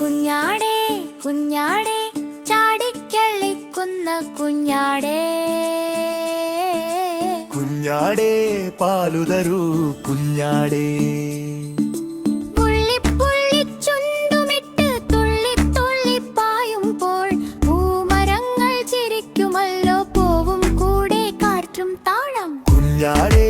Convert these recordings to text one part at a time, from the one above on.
കുഞ്ഞാടേ കുഞ്ഞാടേ ചാടിക്കളിക്കുന്ന കുഞ്ഞാടേ. കുഞ്ഞാടേ പാലുതരു കുഞ്ഞാടേ. കുഞ്ഞാടേ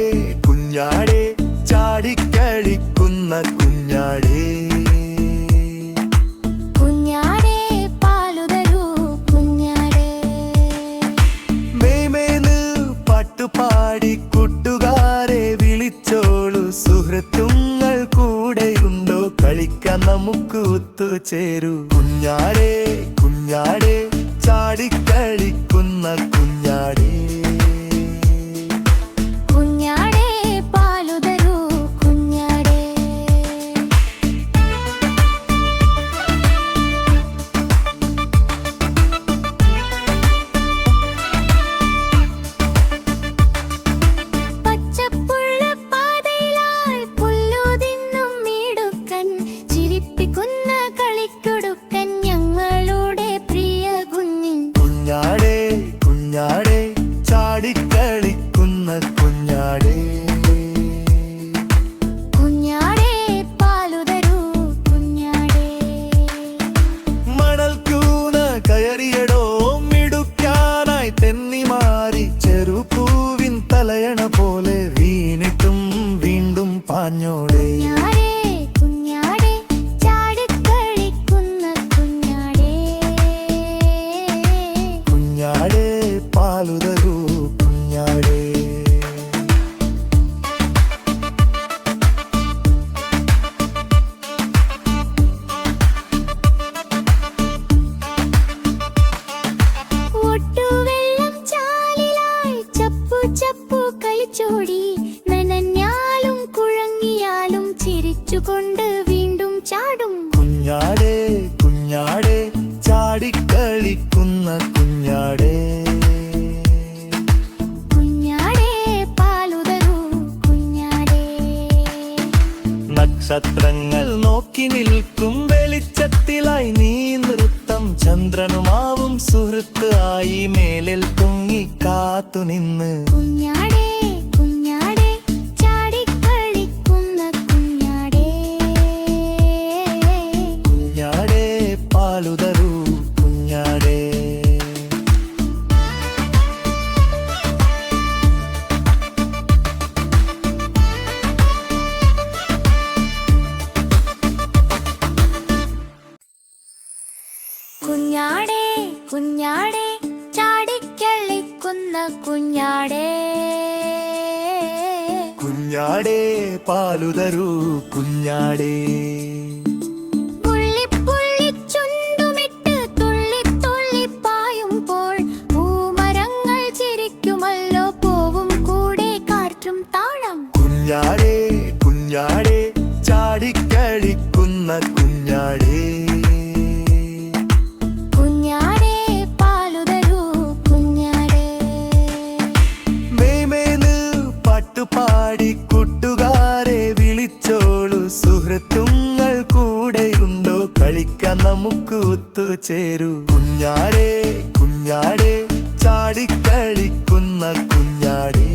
മുഴുത്തുങ്ങൾ കൂടെയുണ്ടോ? കളിക്കാൻ നമുക്ക് ഒത്തുചേരൂ. കുഞ്ഞാടേ കുഞ്ഞാടേ ചാടിക്കളിക്കുന്ന കുഞ്ഞാടേ. കുഞ്ഞോടെ. കുഞ്ഞാടേ പാലുതരൂ കുഞ്ഞാടേ. ഒട്ടുവേ നക്ഷത്രങ്ങൾ നോക്കി നിൽക്കും. വെളിച്ചത്തിലായി നീ നൃത്തം. ചന്ദ്രനുമാവും സുഹൃത്ത് ആയി മേലിൽ തൂങ്ങി കാത്തുനിന്ന്. കുഞ്ഞാടേ കുഞ്ഞാടേ കുഞ്ഞാടേ ചാടിക്കളിക്കുന്ന കുഞ്ഞാടേ. കുഞ്ഞാടേ പാലുതരൂ കുഞ്ഞാടേ. കുഞ്ഞാടേ നമുക്ക് ഒത്തു ഒത്തുചേരൂ കുഞ്ഞാടേ കുഞ്ഞാടേ ചാടിക്കളിക്കുന്ന കുഞ്ഞാടേ.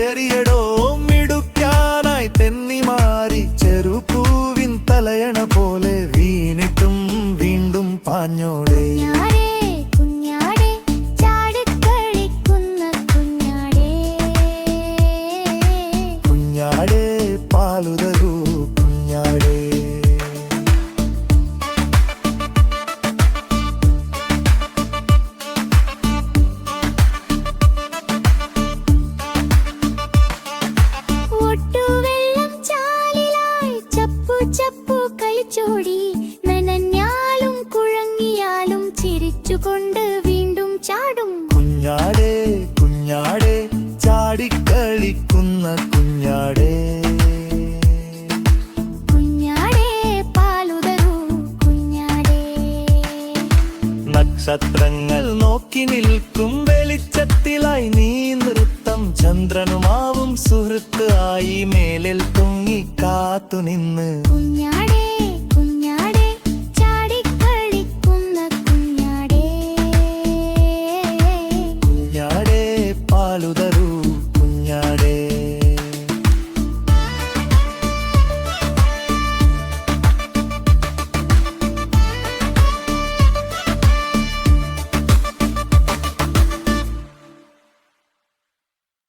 எரியடும் ചാടിക്കളിക്കുന്ന കുഞ്ഞാടേ. നക്ഷത്രങ്ങൾ നോക്കി നിൽക്കും വെളിച്ചത്തിലായി നീ നൃത്തം. ചന്ദ്രനുമാവും സുഹൃത്ത് ആയി മേലിൽ കാത്തു കാത്തുനിന്ന്. കുഞ്ഞാടേ